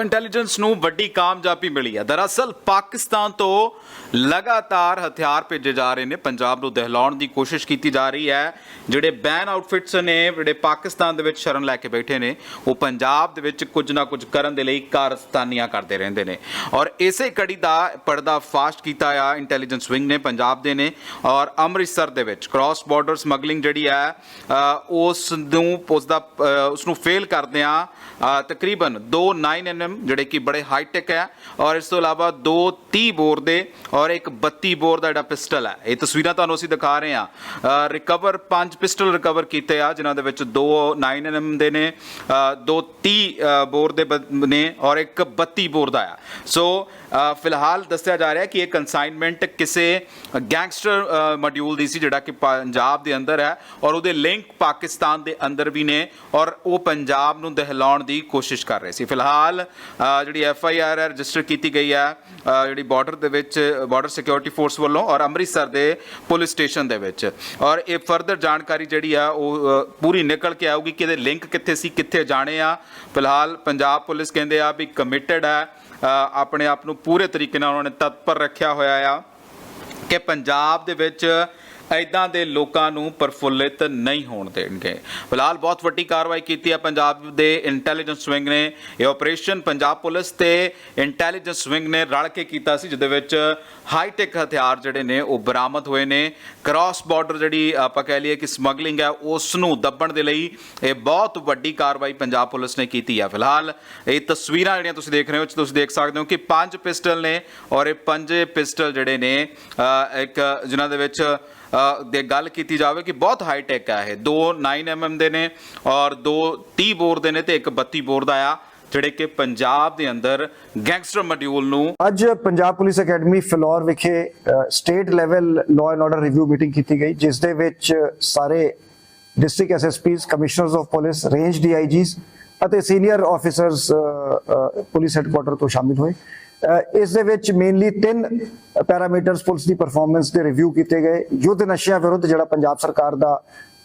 Intelligence ਨੂੰ ਵੱਡੀ ਕਾਮਯਾਬੀ ਮਿਲੀ ਹੈ। ਦਰਅਸਲ ਪਾਕਿਸਤਾਨ ਤੋਂ ਲਗਾਤਾਰ ਹਥਿਆਰ ਭੇਜੇ ਜਾ ਰਹੇ ਨੇ। ਪੰਜਾਬ ਨੂੰ ਦਹਿਲਾਉਣ ਦੀ ਕੋਸ਼ਿਸ਼ ਕੀਤੀ ਜਾ ਰਹੀ ਹੈ। ਜਿਹੜੇ ਬੈਨ ਆਊਟਫਿਟਸ ਨੇ ਜਿਹੜੇ ਪਾਕਿਸਤਾਨ ਦੇ ਵਿੱਚ ਸ਼ਰਨ ਲੈ ਕੇ ਬੈਠੇ ਨੇ ਉਹ ਪੰਜਾਬ ਦੇ ਵਿੱਚ ਕੁਝ ਨਾ ਕੁਝ ਕਰਨ ਦੇ ਲਈ ਕਾਰਸਤਾਨੀਆਂ ਕਰਦੇ ਰਹਿੰਦੇ ਨੇ। ਔਰ ਇਸੇ ਕੜੀ ਦਾ ਪਰਦਾ ਫਾਸਟ ਕੀਤਾ ਆ ਇੰਟੈਲੀਜੈਂਸ ਵਿੰਗ ਨੇ ਪੰਜਾਬ ਦੇ ਨੇ। ਔਰ ਅੰਮ੍ਰਿਤਸਰ ਦੇ ਵਿੱਚ ਕ੍ਰਾਸ ਬਾਰਡਰ ਸਮਗਲਿੰਗ ਜਿਹੜੀ ਹੈ ਉਸ ਨੂੰ ਉਸ ਦਾ ਉਸ ਨੂੰ ਫੇਲ ਕਰਦਿਆਂ ਅ, ਤਕਰੀਬਨ 2 9 ਐਮ ਜਿਹੜੇ ਕਿ ਬੜੇ ਹਾਈ ਟੈਕ ਹੈ, ਔਰ ਇਸ ਤੋਂ ਇਲਾਵਾ ਦੋ 30 ਬੋਰ ਦੇ ਔਰ ਇੱਕ 32 ਬੋਰ ਦਾ ਜਿਹੜਾ ਪਿਸਟਲ ਹੈ। ਇਹ ਤਸਵੀਰਾਂ ਤੁਹਾਨੂੰ ਅਸੀਂ ਦਿਖਾ ਰਹੇ ਹਾਂ। ਰਿਕਵਰ ਪੰਜ ਪਿਸਟਲ ਰਿਕਵਰ ਕੀਤੇ ਆ, ਜਿਨ੍ਹਾਂ ਦੇ ਵਿੱਚ ਦੋ 9 ਐਮ ਦੇ ਨੇ ਦੋ 30 ਬੋਰ ਦੇ ਨੇ ਔਰ ਇੱਕ 32 ਬੋਰ ਦਾ ਆ। ਸੋ ਫਿਲਹਾਲ ਦੱਸਿਆ ਜਾ ਰਿਹਾ ਕਿ ਇਹ ਕਨਸਾਈਨਮੈਂਟ ਕਿਸੇ ਗੈਂਗਸਟਰ ਮੋਡਿਊਲ ਦੀ ਸੀ, ਜਿਹੜਾ ਕਿ ਪੰਜਾਬ ਦੇ ਅੰਦਰ ਹੈ ਔਰ ਉਹਦੇ ਲਿੰਕ ਪਾਕਿਸਤਾਨ ਦੇ ਅੰਦਰ ਵੀ ਨੇ ਔਰ ਉਹ ਪੰਜਾਬ ਨੂੰ ਦਹਿਲਾਉਣ ਦੀ ਕੋਸ਼ਿਸ਼ ਕਰ ਰਹੇ ਸੀ। ਫਿਲਹਾਲ ਜਿਹੜੀ ਐਫ ਆਈ ਆਰ ਰਜਿਸਟਰ ਕੀਤੀ ਗਈ ਹੈ ਜਿਹੜੀ ਬਾਰਡਰ ਦੇ ਵਿੱਚ ਬਾਰਡਰ ਸਿਕਿਉਰਿਟੀ ਫੋਰਸ ਵੱਲੋਂ ਔਰ ਅੰਮ੍ਰਿਤਸਰ ਦੇ ਪੁਲਿਸ ਸਟੇਸ਼ਨ ਦੇ ਵਿੱਚ। ਔਰ ਇਹ ਫਰਦਰ ਜਾਣਕਾਰੀ ਜਿਹੜੀ ਆ, ਉਹ ਪੂਰੀ ਨਿਕਲ ਕੇ ਆਊਗੀ ਕਿ ਇਹਦੇ ਲਿੰਕ ਕਿੱਥੇ ਸੀ, ਕਿੱਥੇ ਜਾਣੇ ਆ। ਫਿਲਹਾਲ ਪੰਜਾਬ ਪੁਲਿਸ ਕਹਿੰਦੇ ਆ ਵੀ ਕਮਿਟਡ ਹੈ ਆਪਣੇ ਆਪ ਨੂੰ ਪੂਰੇ ਤਰੀਕੇ ਨਾਲ ਉਹਨਾਂ ਨੇ ਤਤਪਰ ਰੱਖਿਆ ਹੋਇਆ ਆ ਕਿ ਪੰਜਾਬ ਦੇ ਵਿੱਚ ਐਦਾਂ ਦੇ ਲੋਕਾਂ ਨੂੰ ਪ੍ਰਫੁੱਲਿਤ ਨਹੀਂ ਹੋਣ ਦੇਣਗੇ। ਫਿਲਹਾਲ ਬਹੁਤ ਵੱਡੀ ਕਾਰਵਾਈ ਕੀਤੀ ਹੈ ਪੰਜਾਬ ਦੇ ਇੰਟੈਲੀਜੈਂਸ ਵਿੰਗ ਨੇ। ਇਹ ਆਪਰੇਸ਼ਨ ਪੰਜਾਬ ਪੁਲਿਸ ਤੇ ਇੰਟੈਲੀਜੈਂਸ ਵਿੰਗ ਨੇ ਰਲ ਕੇ ਕੀਤਾ ਸੀ, ਜਿਹਦੇ ਵਿੱਚ ਹਾਈਟੈਕ ਹਥਿਆਰ ਜਿਹੜੇ ਨੇ ਉਹ ਬਰਾਮਦ ਹੋਏ ਨੇ। ਕ੍ਰਾਸ ਬਾਰਡਰ ਜਿਹੜੀ ਆਪਾਂ ਕਹਿ ਲਈਏ ਕਿ ਸਮਗਲਿੰਗ ਹੈ ਉਸ ਨੂੰ ਦੱਬਣ ਦੇ ਲਈ ਇਹ ਬਹੁਤ ਵੱਡੀ ਕਾਰਵਾਈ ਪੰਜਾਬ ਪੁਲਿਸ ਨੇ ਕੀਤੀ ਹੈ। ਫਿਲਹਾਲ ਇਹ ਤਸਵੀਰਾਂ ਜਿਹੜੀਆਂ ਤੁਸੀਂ ਦੇਖ ਰਹੇ ਹੋ ਤੁਸੀਂ ਦੇਖ ਸਕਦੇ ਹੋ ਕਿ ਪੰਜ ਪਿਸਟਲ ਨੇ ਔਰ ਇਹ ਪੰਜ ਪਿਸਟਲ ਜਿਹੜੇ ਨੇ ਇੱਕ ਜਿਨ੍ਹਾਂ ਦੇ ਵਿੱਚ ਦੇ ਗੱਲ ਕੀਤੀ ਜਾਵੇ ਕਿ ਬਹੁਤ ਹਾਈ ਟੈਕ ਹੈ ਇਹ। ਦੋ 9 mm ਦੇ ਨੇ ਔਰ ਦੋ 30 ਬੋਰ ਦੇ ਨੇ ਤੇ ਇੱਕ 32 ਬੋਰ ਦਾ ਆ, ਜਿਹੜੇ ਕਿ ਪੰਜਾਬ ਦੇ ਅੰਦਰ ਗੈਂਗਸਟਰ ਮੋਡਿਊਲ ਨੂੰ ਅੱਜ ਪੰਜਾਬ ਪੁਲਿਸ ਅਕੈਡਮੀ ਫਲੋਰ ਵਿਖੇ state level law and order review meeting ਕੀਤੀ ਗਈ, ਜਿਸ ਦੇ ਵਿੱਚ ਸਾਰੇ district SSPs commissioners of police range DIGs ਅਤੇ ਸੀਨੀਅਰ ਆਫੀਸਰਸ ਪੁਲਿਸ ਹੈੱਡਕੁਆਟਰ ਤੋਂ ਸ਼ਾਮਿਲ ਹੋਏ। ਇਸ ਦੇ ਵਿੱਚ ਮੇਨਲੀ ਤਿੰਨ ਪੈਰਾਮੀਟਰਸ ਪੁਲਿਸ ਦੀ ਪਰਫਾਰਮੈਂਸ ਦੇ ਰਿਵਿਊ ਕੀਤੇ ਗਏ। ਯੁੱਧ ਨਸ਼ਿਆਂ ਵਿਰੁੱਧ ਜਿਹੜਾ ਪੰਜਾਬ ਸਰਕਾਰ ਦਾ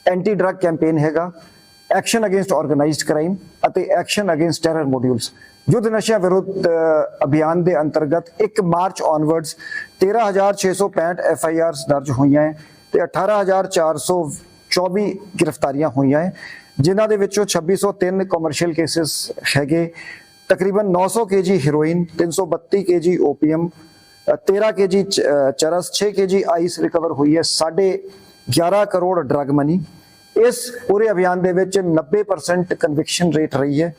ਐਂਟੀ ਡਰੱਗ ਕੈਂਪੇਨ ਹੈਗਾ ਐਕਸ਼ਨ ਅਗੇਂਸਟ ਆਰਗੇਨਾਈਜ਼ਡ ਕ੍ਰਾਈਮ ਅਤੇ ਐਕਸ਼ਨ ਅਗੇਂਸਟ ਟੈਰਰ ਮੋਡਿਊਲਸ ਯੁੱਧ ਨਸ਼ਿਆਂ ਵਿਰੁੱਧ ਅਭਿਆਨ ਦੇ ਅੰਤਰਗਤ 1 March onwards 13665 F I Rs ਦਰਜ ਹੋਈਆਂ ਹੈ ਤੇ 18424 ਗ੍ਰਿਫਤਾਰੀਆਂ ਹੋਈਆਂ ਹੈ, ਜਿਨ੍ਹਾਂ ਦੇ ਵਿੱਚੋਂ 2603 ਕਮਰਸ਼ੀਅਲ ਕੇसेस ਹੈਗੇ। ਤਕਰੀਬਨ 900 KG heroin 332 KG opium 13 KG charas 6 KG ice recover ਹੋਈ ਹੈ ਸਾਢੇ 11 ਕਰੋੜ ਡਰਗ ਮਨੀ। ਇਸ ਪੂਰੇ ਅਭਿਆਨ ਦੇ ਵਿੱਚ 90% ਕਨਵਿਕਸ਼ਨ ਰੇਟ ਰਹੀ ਹੈ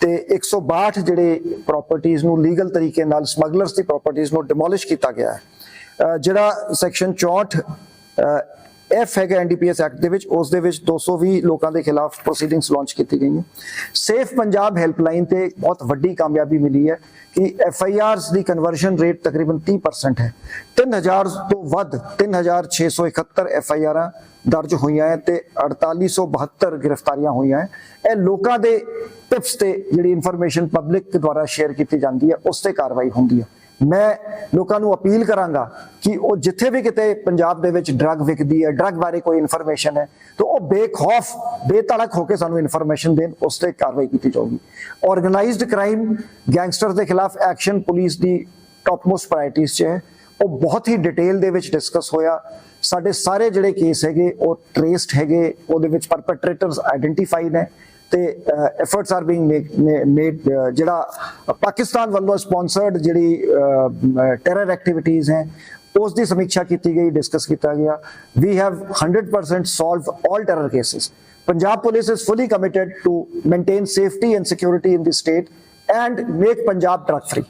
ਤੇ 162 ਜਿਹੜੇ ਪ੍ਰਾਪਰਟੀਆਂ ਨੂੰ ਲੀਗਲ ਤਰੀਕੇ ਨਾਲ ਸਮਗਲਰਸ ਦੀ ਪ੍ਰਾਪਰਟੀਆਂ ਨੂੰ ਡਿਮੋਲਿਸ਼ ਕੀਤਾ ਗਿਆ ਹੈ। ਜਿਹੜਾ ਸੈਕਸ਼ਨ 64 ਐਫ ਹੈਗਾ ਐਨਡੀਪੀਐਸ ਐਕਟ ਦੇ ਵਿੱਚ, ਉਸ ਦੇ ਵਿੱਚ 220 ਲੋਕਾਂ ਦੇ ਖਿਲਾਫ ਪ੍ਰੋਸੀਡਿੰਗਸ ਲਾਂਚ ਕੀਤੀ ਗਈਆਂ। ਸੇਫ ਪੰਜਾਬ ਹੈਲਪਲਾਈਨ ਤੇ ਬਹੁਤ ਵੱਡੀ ਕਾਮਯਾਬੀ ਮਿਲੀ ਹੈ ਕਿ ਐਫ ਆਈ ਆਰਸ ਦੀ ਕਨਵਰਸ਼ਨ ਰੇਟ ਤਕਰੀਬਨ 30% ਹੈ। 3000 ਤੋਂ ਵੱਧ 3671 ਐਫ ਆਈ ਆਰਾਂ ਦਰਜ ਹੋਈਆਂ ਹੈ ਤੇ 4872 ਗ੍ਰਿਫਤਾਰੀਆਂ ਹੋਈਆਂ ਹੈ। ਇਹ ਲੋਕਾਂ ਦੇ ਟਿਪਸ ਤੇ ਜਿਹੜੀ ਇਨਫੋਰਮੇਸ਼ਨ ਪਬਲਿਕ ਦੁਆਰਾ ਸ਼ੇਅਰ ਕੀਤੀ ਜਾਂਦੀ ਹੈ, ਉਸ ਤੇ ਕਾਰਵਾਈ ਹੁੰਦੀ ਹੈ। ਮੈਂ ਲੋਕਾਂ ਨੂੰ ਅਪੀਲ ਕਰਾਂਗਾ ਕਿ ਉਹ ਜਿੱਥੇ ਵੀ ਕਿਤੇ ਪੰਜਾਬ ਦੇ ਵਿੱਚ ਡਰੱਗ ਵਿਕਦੀ ਹੈ, ਡਰੱਗ ਬਾਰੇ ਕੋਈ ਇਨਫੋਰਮੇਸ਼ਨ ਹੈ, ਤਾਂ ਉਹ ਬੇਖੌਫ ਬੇਤੜਕ ਹੋ ਕੇ ਸਾਨੂੰ ਇਨਫੋਰਮੇਸ਼ਨ ਦੇਣ, ਉਸ ਤੇ ਕਾਰਵਾਈ ਕੀਤੀ ਜਾਊਗੀ। ਆਰਗੇਨਾਈਜ਼ਡ ਕ੍ਰਾਈਮ ਗੈਂਗਸਟਰ ਦੇ ਖਿਲਾਫ ਐਕਸ਼ਨ ਪੁਲਿਸ ਦੀ ਟੌਪ ਮੋਸਟ ਪ੍ਰਾਇੋਰਟੀਜ਼ 'ਚ ਹੈ। ਉਹ ਬਹੁਤ ਹੀ ਡਿਟੇਲ ਦੇ ਵਿੱਚ ਡਿਸਕਸ ਹੋਇਆ। ਸਾਡੇ ਸਾਰੇ ਜਿਹੜੇ ਕੇਸ ਹੈਗੇ, ਉਹ ਟ੍ਰੇਸਡ ਹੈਗੇ, ਉਹਦੇ ਵਿੱਚ ਪਰਪੈਟ੍ਰੇਟਰਸ ਆਇਡੈਂਟੀਫਾਈਡ ਹੈ ਤੇ ਐਫਰਟਸ ਆਰ ਬੀਇੰਗ ਮੇਡ ਜਿਹੜਾ ਪਾਕਿਸਤਾਨ ਵੱਲੋਂ ਸਪਾਂਸਰਡ ਜਿਹੜੀ ਟੈਰਰ ਐਕਟੀਵਿਟੀਜ਼ ਹੈ ਉਸ ਦੀ ਸਮੀਖਿਆ ਕੀਤੀ ਗਈ ਡਿਸਕਸ ਕੀਤਾ ਗਿਆ ਵੀ have 100% solved all terror cases punjab police is fully committed to maintain safety and security in the state and make punjab drug free